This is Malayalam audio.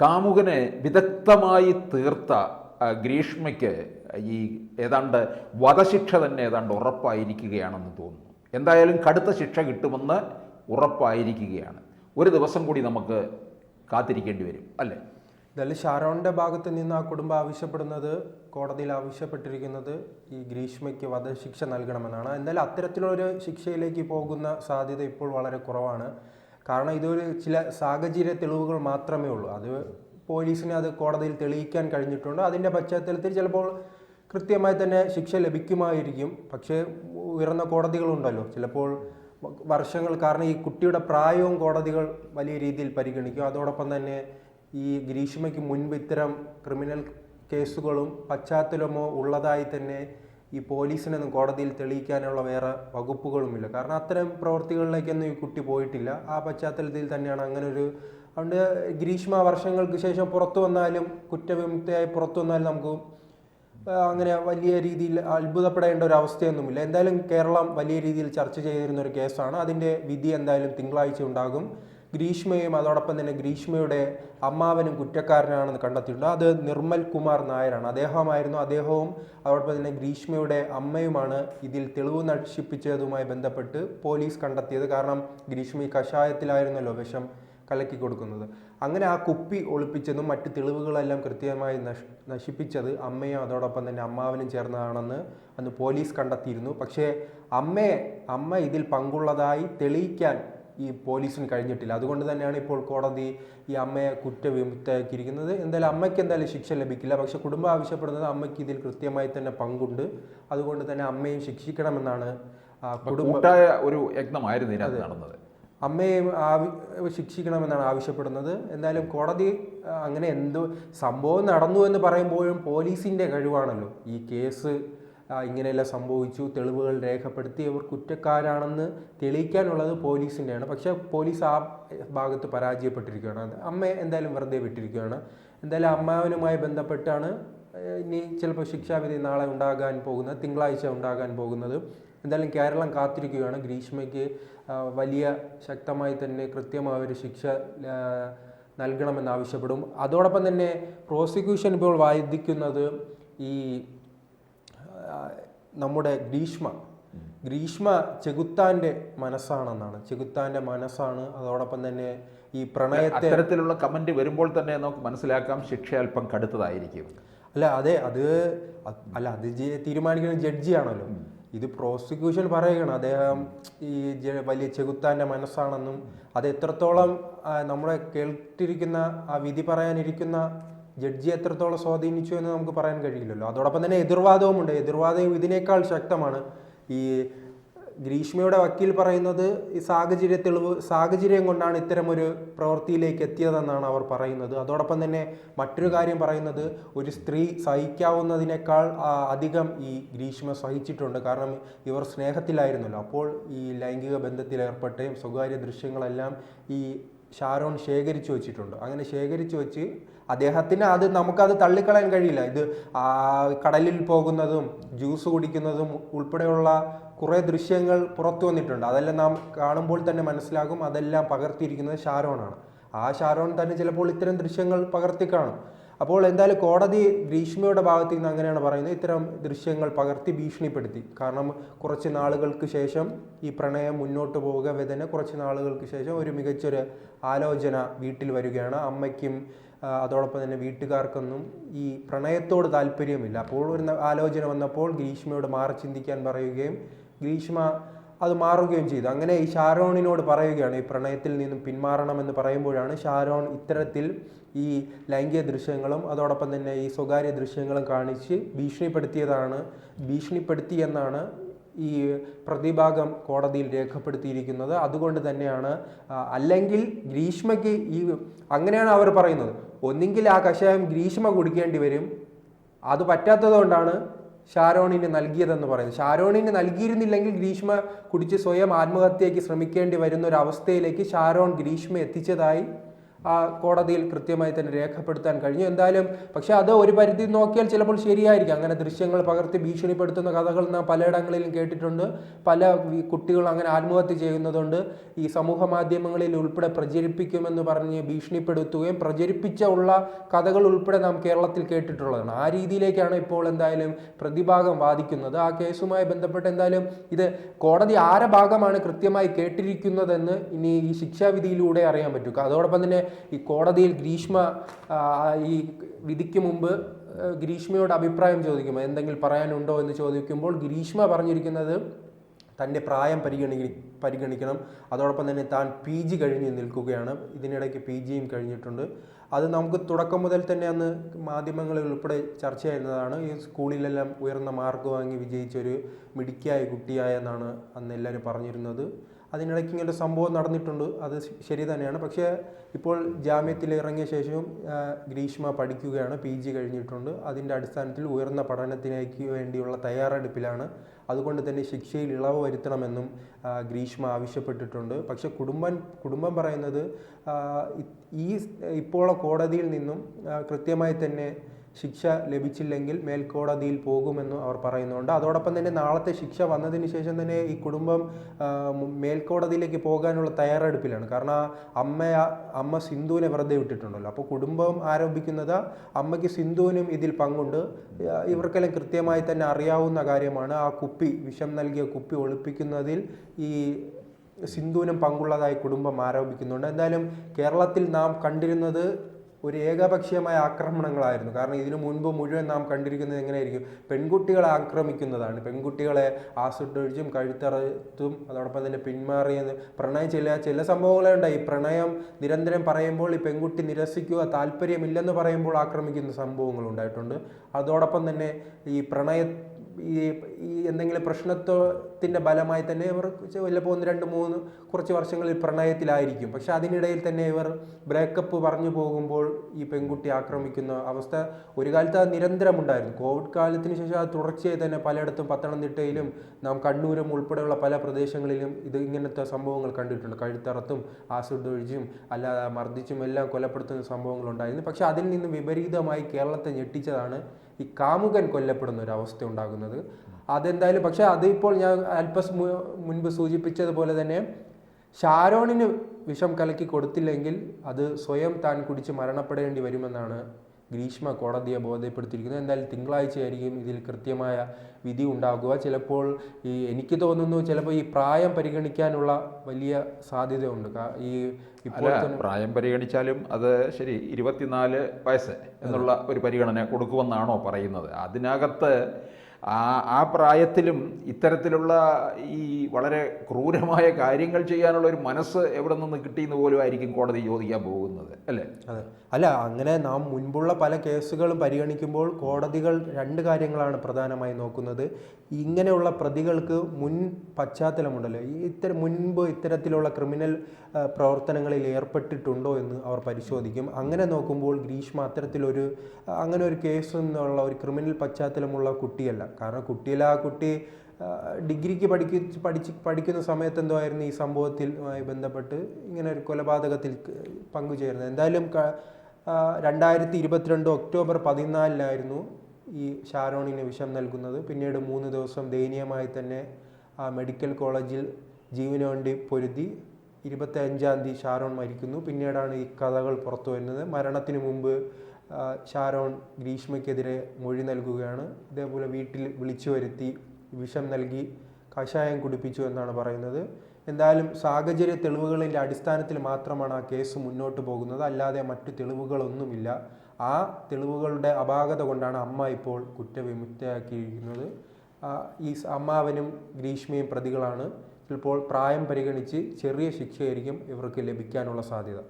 കാമുകനെ വിദഗ്ധമായി തീർത്ത ഗ്രീഷ്മയ്ക്ക് ഈ ഏതാണ്ട് വധശിക്ഷ തന്നെ ഏതാണ്ട് ഉറപ്പായിരിക്കുകയാണെന്ന് തോന്നുന്നു. എന്തായാലും കടുത്ത ശിക്ഷ കിട്ടുമെന്ന് ഉറപ്പായിരിക്കുകയാണ്. ഒരു ദിവസം കൂടി നമുക്ക് കാത്തിരിക്കേണ്ടി വരും അല്ലേ? എന്തായാലും ഷാരോണിന്റെ ഭാഗത്ത് നിന്ന് ആ കുടുംബം ആവശ്യപ്പെടുന്നത് കോടതിയിൽ ആവശ്യപ്പെട്ടിരിക്കുന്നത് ഈ ഗ്രീഷ്മയ്ക്ക് വധശിക്ഷ നൽകണമെന്നാണ്. എന്തായാലും അത്തരത്തിലൊരു ശിക്ഷയിലേക്ക് പോകുന്ന സാധ്യത ഇപ്പോൾ വളരെ കുറവാണ്. കാരണം ഇതൊരു ചില സാഹചര്യ തെളിവുകൾ മാത്രമേ ഉള്ളൂ. അത് പോലീസിനെ അത് കോടതിയിൽ തെളിയിക്കാൻ കഴിഞ്ഞിട്ടുണ്ട്. അതിന്റെ പശ്ചാത്തലത്തിൽ ചിലപ്പോൾ കൃത്യമായി തന്നെ ശിക്ഷ ലഭിക്കുമായിരിക്കും. പക്ഷേ ഉയർന്ന കോടതികളുണ്ടല്ലോ. ചിലപ്പോൾ വർഷങ്ങൾ കാരണം ഈ കുട്ടിയുടെ പ്രായവും കോടതികൾ വലിയ രീതിയിൽ പരിഗണിക്കും. അതോടൊപ്പം തന്നെ ഈ ഗ്രീഷ്മയ്ക്ക് മുൻപ് ഇത്തരം ക്രിമിനൽ കേസുകളും പശ്ചാത്തലമോ ഉള്ളതായി തന്നെ ഈ പോലീസിനൊന്നും കോടതിയിൽ തെളിയിക്കാനുള്ള വേറെ വകുപ്പുകളുമില്ല. കാരണം അത്തരം പ്രവർത്തികളിലേക്കൊന്നും ഈ കുട്ടി പോയിട്ടില്ല. ആ പശ്ചാത്തലത്തിൽ തന്നെയാണ് അങ്ങനെ ഒരു അതുകൊണ്ട് ഗ്രീഷ്മ വർഷങ്ങൾക്ക് ശേഷം പുറത്തു വന്നാലും കുറ്റവിമുക്തയായി പുറത്തു വന്നാലും നമുക്ക് അങ്ങനെ വലിയ രീതിയിൽ അത്ഭുതപ്പെടേണ്ട ഒരു അവസ്ഥയൊന്നുമില്ല. എന്തായാലും കേരളം വലിയ രീതിയിൽ ചർച്ച ചെയ്തിരുന്ന ഒരു കേസാണ്. അതിന്റെ വിധി എന്തായാലും തിങ്കളാഴ്ച ഉണ്ടാകും. ഗ്രീഷ്മയും അതോടൊപ്പം തന്നെ ഗ്രീഷ്മയുടെ അമ്മാവനും കുറ്റക്കാരനാണെന്ന് കണ്ടെത്തിയിട്ടുണ്ട്. അത് നിർമ്മൽ കുമാർ നായരാണ്. അദ്ദേഹമായിരുന്നു അദ്ദേഹവും അതോടൊപ്പം തന്നെ ഗ്രീഷ്മയുടെ അമ്മയുമാണ് ഇതിൽ തെളിവ് നശിപ്പിച്ചതുമായി ബന്ധപ്പെട്ട് പോലീസ് കണ്ടെത്തിയത്. കാരണം ഗ്രീഷ്മ ഈ കഷായത്തിലായിരുന്നല്ലോ വിഷം കലക്കി കൊടുക്കുന്നത്. അങ്ങനെ ആ കുപ്പി ഒളിപ്പിച്ചതും മറ്റ് തെളിവുകളെല്ലാം കൃത്യമായി നശ് നശിപ്പിച്ചത് അമ്മയും അതോടൊപ്പം തന്നെ അമ്മാവനും ചേർന്നതാണെന്ന് അന്ന് പോലീസ് കണ്ടെത്തിയിരുന്നു. പക്ഷേ അമ്മയെ അമ്മ ഇതിൽ പങ്കുള്ളതായി തെളിയിക്കാൻ ഈ പോലീസിന് കഴിഞ്ഞിട്ടില്ല. അതുകൊണ്ട് തന്നെയാണ് ഇപ്പോൾ കോടതി ഈ അമ്മയെ കുറ്റവിമുക്തയാക്കിയിരിക്കുന്നത്. എന്തായാലും അമ്മയ്ക്ക് എന്തായാലും ശിക്ഷ ലഭിക്കില്ല. പക്ഷെ കുടുംബം ആവശ്യപ്പെടുന്നത് അമ്മയ്ക്ക് ഇതിൽ കൃത്യമായി തന്നെ പങ്കുണ്ട്. അതുകൊണ്ട് തന്നെ അമ്മയും ശിക്ഷിക്കണമെന്നാണ് കൂട്ടായ ഒരു യജ്ഞമായിരുന്നു ഇതിനകത്ത് നടന്നത്. അമ്മയെ ആവി ശിക്ഷിക്കണമെന്നാണ് ആവശ്യപ്പെടുന്നത്. എന്തായാലും കോടതി അങ്ങനെ എന്തോ സംഭവം നടന്നു എന്ന് പറയുമ്പോഴും പോലീസിന്റെ കഴിവാണല്ലോ ഈ കേസ് ഇങ്ങനെയെല്ലാം സംഭവിച്ചു തെളിവുകൾ രേഖപ്പെടുത്തി. അവർ കുറ്റക്കാരാണെന്ന് തെളിയിക്കാനുള്ളത് പോലീസിന്റെയാണ്. പക്ഷേ പോലീസ് ആ ഭാഗത്ത് പരാജയപ്പെട്ടിരിക്കുകയാണ്. അമ്മയെ എന്തായാലും വെറുതെ വിട്ടിരിക്കുകയാണ്. എന്തായാലും അമ്മാവനുമായി ബന്ധപ്പെട്ടാണ് ഇനി ചിലപ്പോൾ ശിക്ഷാവിധി നാളെ ഉണ്ടാകാൻ പോകുന്നത് തിങ്കളാഴ്ച ഉണ്ടാകാൻ പോകുന്നത്. എന്തായാലും കേരളം കാത്തിരിക്കുകയാണ്. ഗ്രീഷ്മയ്ക്ക് വലിയ ശക്തമായി തന്നെ കൃത്യമായ ഒരു ശിക്ഷ നൽകണമെന്നാവശ്യപ്പെടും. അതോടൊപ്പം തന്നെ പ്രോസിക്യൂഷൻ ഇപ്പോൾ വാദിക്കുന്നത് ഈ നമ്മുടെ ഗ്രീഷ്മ. ഗ്രീഷ്മ ചെകുത്താന്റെ മനസ്സാണെന്നാണ്. ചെകുത്താന്റെ മനസ്സാണ്. അതോടൊപ്പം തന്നെ ഈ പ്രണയത്തെ തരത്തിലുള്ള കമന്റ് വരുമ്പോൾ തന്നെ നമുക്ക് മനസ്സിലാക്കാം ശിക്ഷ അല്പം കടുത്തതായിരിക്കും. അല്ല അതെ അത് അല്ല അത് തീരുമാനിക്കുന്ന ജഡ്ജിയാണല്ലോ ഇത് പ്രോസിക്യൂഷൻ പറയുകയാണ്. അദ്ദേഹം ഈ വലിയ ചെകുത്താന്റെ മനസ്സാണെന്നും അത് എത്രത്തോളം നമ്മളെ നമ്മുടെ കേട്ടിരിക്കുന്ന ആ വിധി പറയാനിരിക്കുന്ന ജഡ്ജി എത്രത്തോളം സ്വാധീനിച്ചു എന്ന് നമുക്ക് പറയാൻ കഴിയില്ലല്ലോ. അതോടൊപ്പം തന്നെ എതിർവാദവും ഉണ്ട് എതിർവാദവും ഇതിനേക്കാൾ ശക്തമാണ്. ഈ ഗ്രീഷ്മയുടെ വക്കീൽ പറയുന്നത് ഈ സാഹചര്യ തെളിവ് സാഹചര്യം കൊണ്ടാണ് ഇത്തരമൊരു പ്രവൃത്തിയിലേക്ക് എത്തിയതെന്നാണ് അവർ പറയുന്നത്. അതോടൊപ്പം തന്നെ മറ്റൊരു കാര്യം പറയുന്നത് ഒരു സ്ത്രീ സഹിക്കാവുന്നതിനേക്കാൾ അധികം ഈ ഗ്രീഷ്മ സഹിച്ചിട്ടുണ്ട്. കാരണം ഇവർ സ്നേഹത്തിലായിരുന്നല്ലോ. അപ്പോൾ ഈ ലൈംഗിക ബന്ധത്തിൽ ഏർപ്പെട്ടുകയും സ്വകാര്യ ദൃശ്യങ്ങളെല്ലാം ഈ ഷാരോൺ ശേഖരിച്ചു വെച്ചിട്ടുണ്ട്. അങ്ങനെ ശേഖരിച്ചു വെച്ച് അദ്ദേഹത്തിന് അത് നമുക്കത് തള്ളിക്കളയാൻ കഴിയില്ല. ഇത് കടലിൽ പോകുന്നതും ജ്യൂസ് കുടിക്കുന്നതും ഉൾപ്പെടെയുള്ള കുറേ ദൃശ്യങ്ങൾ പുറത്തു വന്നിട്ടുണ്ട്. അതെല്ലാം നാം കാണുമ്പോൾ തന്നെ മനസ്സിലാകും. അതെല്ലാം പകർത്തിയിരിക്കുന്നത് ഷാരോണാണ്. ആ ഷാരോൺ തന്നെ ചിലപ്പോൾ ഇത്തരം ദൃശ്യങ്ങൾ പകർത്തി കാണും. അപ്പോൾ എന്തായാലും കോടതി ഗ്രീഷ്മയുടെ ഭാഗത്ത് നിന്ന് അങ്ങനെയാണ് പറയുന്നത്. ഇത്തരം ദൃശ്യങ്ങൾ പകർത്തി ഭീഷണിപ്പെടുത്തി. കാരണം കുറച്ച് നാളുകൾക്ക് ശേഷം ഈ പ്രണയം മുന്നോട്ട് പോവുക വേദന കുറച്ച് നാളുകൾക്ക് ശേഷം ഒരു മികച്ചൊരു ആലോചന വീട്ടിൽ വരികയാണ്. അമ്മയ്ക്കും അതോടൊപ്പം തന്നെ വീട്ടുകാർക്കൊന്നും ഈ പ്രണയത്തോട് താല്പര്യമില്ല. അപ്പോൾ ഒരു ആലോചന വന്നപ്പോൾ ഗ്രീഷ്മയോട് മാറി ചിന്തിക്കാൻ പറയുകയും ഗ്രീഷ്മ അത് മാറുകയും ചെയ്തു. അങ്ങനെ ഈ ഷാരോണിനോട് പറയുകയാണ് ഈ പ്രണയത്തിൽ നിന്നും പിന്മാറണമെന്ന് പറയുമ്പോഴാണ് ഷാരോൺ ഇത്തരത്തിൽ ഈ ലൈംഗിക ദൃശ്യങ്ങളും അതോടൊപ്പം തന്നെ ഈ സ്വകാര്യ ദൃശ്യങ്ങളും കാണിച്ച് ഭീഷണിപ്പെടുത്തിയതാണ് ഭീഷണിപ്പെടുത്തി എന്നാണ് ഈ പ്രതിഭാഗം കോടതിയിൽ രേഖപ്പെടുത്തിയിരിക്കുന്നത്. അതുകൊണ്ട് തന്നെയാണ് അല്ലെങ്കിൽ ഗ്രീഷ്മയ്ക്ക് ഈ അങ്ങനെയാണ് അവർ പറയുന്നത്. ഒന്നെങ്കിൽ ആ കഷായം ഗ്രീഷ്മ കുടിക്കേണ്ടി വരും. അത് പറ്റാത്തതുകൊണ്ടാണ് ഷാരോണിന് നൽകിയതെന്ന് പറയുന്നത് ഷാരോണിന് നൽകിയിരുന്നില്ലെങ്കിൽ ഗ്രീഷ്മ കുടിച്ച് സ്വയം ആത്മഹത്യയ്ക്ക് ശ്രമിക്കേണ്ടി വരുന്ന ഒരു അവസ്ഥയിലേക്ക് ഷാരോൺ ഗ്രീഷ്മ എത്തിച്ചതായി കോടതിയിൽ കൃത്യമായി തന്നെ രേഖപ്പെടുത്താൻ കഴിഞ്ഞു. എന്തായാലും പക്ഷേ അത് ഒരു പരിധി നോക്കിയാൽ ചിലപ്പോൾ ശരിയായിരിക്കും. അങ്ങനെ ദൃശ്യങ്ങൾ പകർത്തി ഭീഷണിപ്പെടുത്തുന്ന കഥകൾ നാം പലയിടങ്ങളിലും കേട്ടിട്ടുണ്ട്. പല കുട്ടികൾ അങ്ങനെ ആത്മഹത്യ ചെയ്യുന്നതുകൊണ്ട് ഈ സമൂഹ മാധ്യമങ്ങളിൽ ഉൾപ്പെടെ പ്രചരിപ്പിക്കുമെന്ന് പറഞ്ഞ് ഭീഷണിപ്പെടുത്തുകയും പ്രചരിപ്പിച്ച ഉള്ള കഥകൾ ഉൾപ്പെടെ നാം കേരളത്തിൽ കേട്ടിട്ടുള്ളതാണ്. ആ രീതിയിലേക്കാണ് ഇപ്പോൾ എന്തായാലും പ്രതിഭാഗം വാദിക്കുന്നത്. ആ കേസുമായി ബന്ധപ്പെട്ട് എന്തായാലും ഇത് കോടതി ആരെ ഭാഗമാണ് കൃത്യമായി കേട്ടിരിക്കുന്നതെന്ന് ഇനി ഈ ശിക്ഷാവിധിയിലൂടെ അറിയാൻ പറ്റും. അതോടൊപ്പം തന്നെ ഈ കോടതിയിൽ ഗ്രീഷ്മ ഈ വിധിക്ക് മുമ്പ് ഗ്രീഷ്മയോട് അഭിപ്രായം ചോദിക്കും. എന്തെങ്കിലും പറയാനുണ്ടോ എന്ന് ചോദിക്കുമ്പോൾ ഗ്രീഷ്മ പറഞ്ഞിരിക്കുന്നത് തന്റെ പ്രായം പരിഗണി പരിഗണിക്കണം. അതോടൊപ്പം തന്നെ താൻ പി ജി കഴിഞ്ഞ് നിൽക്കുകയാണ്. ഇതിനിടയ്ക്ക് പി ജിയും കഴിഞ്ഞിട്ടുണ്ട്. അത് നമുക്ക് തുടക്കം മുതൽ തന്നെ അന്ന് മാധ്യമങ്ങളിൽ ഉൾപ്പെടെ ചർച്ചയായിരുന്നതാണ്. ഈ സ്കൂളിലെല്ലാം ഉയർന്ന മാർക്ക് വാങ്ങി വിജയിച്ചൊരു മിടുക്കിയായ കുട്ടിയായെന്നാണ് അന്ന് എല്ലാവരും പറഞ്ഞിരുന്നത്. അതിനിടയ്ക്ക് ഇങ്ങനെ സംഭവം നടന്നിട്ടുണ്ട്. അത് ശരി തന്നെയാണ്. പക്ഷേ ഇപ്പോൾ ജാമ്യത്തിൽ ഇറങ്ങിയ ശേഷവും ഗ്രീഷ്മ പഠിക്കുകയാണ്. പി ജി കഴിഞ്ഞിട്ടുണ്ട്. അതിന്റെ അടിസ്ഥാനത്തിൽ ഉയർന്ന പഠനത്തിലേക്ക് വേണ്ടിയുള്ള തയ്യാറെടുപ്പിലാണ്. അതുകൊണ്ട് തന്നെ ശിക്ഷയിൽ ഇളവ് വരുത്തണമെന്നും ഗ്രീഷ്മ ആവശ്യപ്പെട്ടിട്ടുണ്ട്. പക്ഷെ കുടുംബം കുടുംബം പറയുന്നത് ഈ ഇപ്പോഴുള്ള കോടതിയിൽ നിന്നും കൃത്യമായി തന്നെ ശിക്ഷ ലഭിച്ചില്ലെങ്കിൽ മേൽക്കോടതിയിൽ പോകുമെന്നും അവർ പറയുന്നുണ്ട്. അതോടൊപ്പം തന്നെ നാളത്തെ ശിക്ഷ വന്നതിന് ശേഷം തന്നെ ഈ കുടുംബം മേൽക്കോടതിയിലേക്ക് പോകാനുള്ള തയ്യാറെടുപ്പിലാണ്. കാരണം അമ്മ അമ്മ സിന്ധുവിനെ വെറുതെ വിട്ടിട്ടുണ്ടല്ലോ. അപ്പോൾ കുടുംബം ആരോപിക്കുന്നത് അമ്മയ്ക്ക് സിന്ധുവിനും ഇതിൽ പങ്കുണ്ട്. ഇവർക്കെല്ലാം കൃത്യമായി തന്നെ അറിയാവുന്ന കാര്യമാണ്. ആ കുപ്പി വിഷം നൽകിയ കുപ്പി ഒളിപ്പിക്കുന്നതിൽ ഈ സിന്ധുവിനും പങ്കുള്ളതായി കുടുംബം ആരോപിക്കുന്നുണ്ട്. എന്തായാലും കേരളത്തിൽ നാം കണ്ടിരുന്നത് ഒരു ഏകപക്ഷീയമായ ആക്രമണങ്ങളായിരുന്നു. കാരണം ഇതിനു മുൻപ് മുഴുവൻ നാം കണ്ടിരിക്കുന്നത് എങ്ങനെയായിരിക്കും? പെൺകുട്ടികളെ ആക്രമിക്കുന്നതാണ്. പെൺകുട്ടികളെ ആസിഡൊഴിച്ചും കഴുത്തറത്തും അതോടൊപ്പം തന്നെ പിന്മാറിയെന്ന് പ്രണയം ചില ചില സംഭവങ്ങളേ ഉണ്ടായി പ്രണയം നിരന്തരം പറയുമ്പോൾ ഈ പെൺകുട്ടി നിരസിക്കുക താല്പര്യമില്ലെന്ന് പറയുമ്പോൾ ആക്രമിക്കുന്ന സംഭവങ്ങൾ ഉണ്ടായിട്ടുണ്ട്. അതോടൊപ്പം തന്നെ ഈ പ്രണയ ഈ എന്തെങ്കിലും എന്തെങ്കിലും പ്രശ്നത്തിന്റെ ബലമായി തന്നെ ഇവർ വല്ലപ്പോൾ ഒന്ന് രണ്ട് മൂന്ന് കുറച്ച് വർഷങ്ങളിൽ പ്രണയത്തിലായിരിക്കും. പക്ഷെ അതിനിടയിൽ തന്നെ ഇവർ ബ്രേക്കപ്പ് പറഞ്ഞു പോകുമ്പോൾ ഈ പെൺകുട്ടി ആക്രമിക്കുന്ന അവസ്ഥ ഒരു കാലത്ത് അത് നിരന്തരമുണ്ടായിരുന്നു. കോവിഡ് കാലത്തിന് ശേഷം അത് തുടർച്ചയായി തന്നെ പലയിടത്തും പത്തനംതിട്ടയിലും നാം കണ്ണൂരും ഉൾപ്പെടെയുള്ള പല പ്രദേശങ്ങളിലും ഇത് ഇങ്ങനത്തെ സംഭവങ്ങൾ കണ്ടിട്ടുണ്ട്. കഴുത്തറത്തും ആസിഡ് ഒഴിച്ചും അല്ലാതെ മർദ്ദിച്ചും എല്ലാം കൊലപ്പെടുത്തുന്ന സംഭവങ്ങളുണ്ടായിരുന്നു പക്ഷെ അതിൽ നിന്ന് വിപരീതമായി കേരളത്തെ ഞെട്ടിച്ചതാണ് ഈ കാമുകൻ കൊല്ലപ്പെടുന്ന ഒരു അവസ്ഥ ഉണ്ടാകുന്നത്. അതെന്തായാലും പക്ഷേ അതിപ്പോൾ ഞാൻ അല്പ മുൻപ് സൂചിപ്പിച്ചതുപോലെ തന്നെ ഷാരോണിന് വിഷം കലക്കി കൊടുത്തില്ലെങ്കിൽ അത് സ്വയം താൻ കുടിച്ച് മരണപ്പെടേണ്ടി വരുമെന്നാണ് ഗ്രീഷ്മ കോടതിയെ ബോധ്യപ്പെടുത്തിയിരിക്കുന്നത്. എന്തായാലും തിങ്കളാഴ്ചയായിരിക്കും ഇതിൽ കൃത്യമായ വിധി ഉണ്ടാകുക. ചിലപ്പോൾ ഈ എനിക്ക് തോന്നുന്നു ചിലപ്പോൾ ഈ പ്രായം പരിഗണിക്കാനുള്ള വലിയ സാധ്യതയുണ്ട്. ഈ ഇപ്പോൾ പ്രായം പരിഗണിച്ചാലും അത് ശരി ഇരുപത്തിനാല് വയസ്സ് എന്നുള്ള ഒരു പരിഗണന കൊടുക്കുമെന്നാണോ പറയുന്നത്. അതിനകത്ത് ആ ആ പ്രായത്തിലും ഇത്തരത്തിലുള്ള ഈ വളരെ ക്രൂരമായ കാര്യങ്ങൾ ചെയ്യാനുള്ള ഒരു മനസ്സ് എവിടെ നിന്ന് കിട്ടിയെന്ന് പോലും ആയിരിക്കും കോടതി ചോദിക്കാൻ പോകുന്നത് അല്ലേ? അതെ. അല്ല അങ്ങനെ നാം മുൻപുള്ള പല കേസുകളും പരിഗണിക്കുമ്പോൾ കോടതികൾ രണ്ട് കാര്യങ്ങളാണ് പ്രധാനമായി നോക്കുന്നത്. ഇങ്ങനെയുള്ള പ്രതികൾക്ക് മുൻ പശ്ചാത്തലമുണ്ടല്ലോ. ഈ ഇത്തരം മുൻപ് ഇത്തരത്തിലുള്ള ക്രിമിനൽ പ്രവർത്തനങ്ങളിൽ ഏർപ്പെട്ടിട്ടുണ്ടോ എന്ന് അവർ പരിശോധിക്കും. അങ്ങനെ നോക്കുമ്പോൾ ഗ്രീഷ്മ അത്തരത്തിലൊരു അങ്ങനെ ഒരു കേസ് എന്നുള്ള ഒരു ക്രിമിനൽ പശ്ചാത്തലമുള്ള കുട്ടിയല്ല. കാരണം കുട്ടിയിൽ ആ കുട്ടി ഡിഗ്രിക്ക് പഠിക്ക പഠിച്ച് പഠിക്കുന്ന സമയത്ത് എന്തോ ആയിരുന്നു ഈ സംഭവത്തിലുമായി ബന്ധപ്പെട്ട് ഇങ്ങനെ ഒരു കൊലപാതകത്തിൽ പങ്കുചേരുന്നത്? എന്തായാലും രണ്ടായിരത്തി ഇരുപത്തിരണ്ട് ഒക്ടോബർ പതിനാലിനായിരുന്നു ഈ ഷാരോണിന് വിഷം നൽകുന്നത്. പിന്നീട് മൂന്ന് ദിവസം ദയനീയമായി തന്നെ ആ മെഡിക്കൽ കോളേജിൽ ജീവന് വേണ്ടി പൊരുതി ഇരുപത്തി അഞ്ചാം തീയതി ഷാരോൺ മരിക്കുന്നു. പിന്നീടാണ് ഈ കഥകൾ പുറത്തു വരുന്നത്. മരണത്തിന് മുമ്പ് ഷാരോൺ ഗ്രീഷ്മയ്ക്കെതിരെ മൊഴി നൽകുകയാണ്. ഇതേപോലെ വീട്ടിൽ വിളിച്ചു വരുത്തി വിഷം നൽകി കഷായം കുടിപ്പിച്ചു എന്നാണ് പറയുന്നത്. എന്തായാലും സാഹചര്യ തെളിവുകളിന്റെ അടിസ്ഥാനത്തിൽ മാത്രമാണ് ആ കേസ് മുന്നോട്ട് പോകുന്നത്. അല്ലാതെ മറ്റു തെളിവുകളൊന്നുമില്ല. ആ തെളിവുകളുടെ അപാകത കൊണ്ടാണ് അമ്മ ഇപ്പോൾ കുറ്റവിമുക്തയാക്കിയിരിക്കുന്നത്. ഈ അമ്മാവനും ഗ്രീഷ്മയും പ്രതികളാണ്. ചിലപ്പോൾ പ്രായം പരിഗണിച്ച് ചെറിയ ശിക്ഷയായിരിക്കും ഇവർക്ക് ലഭിക്കാനുള്ള സാധ്യത.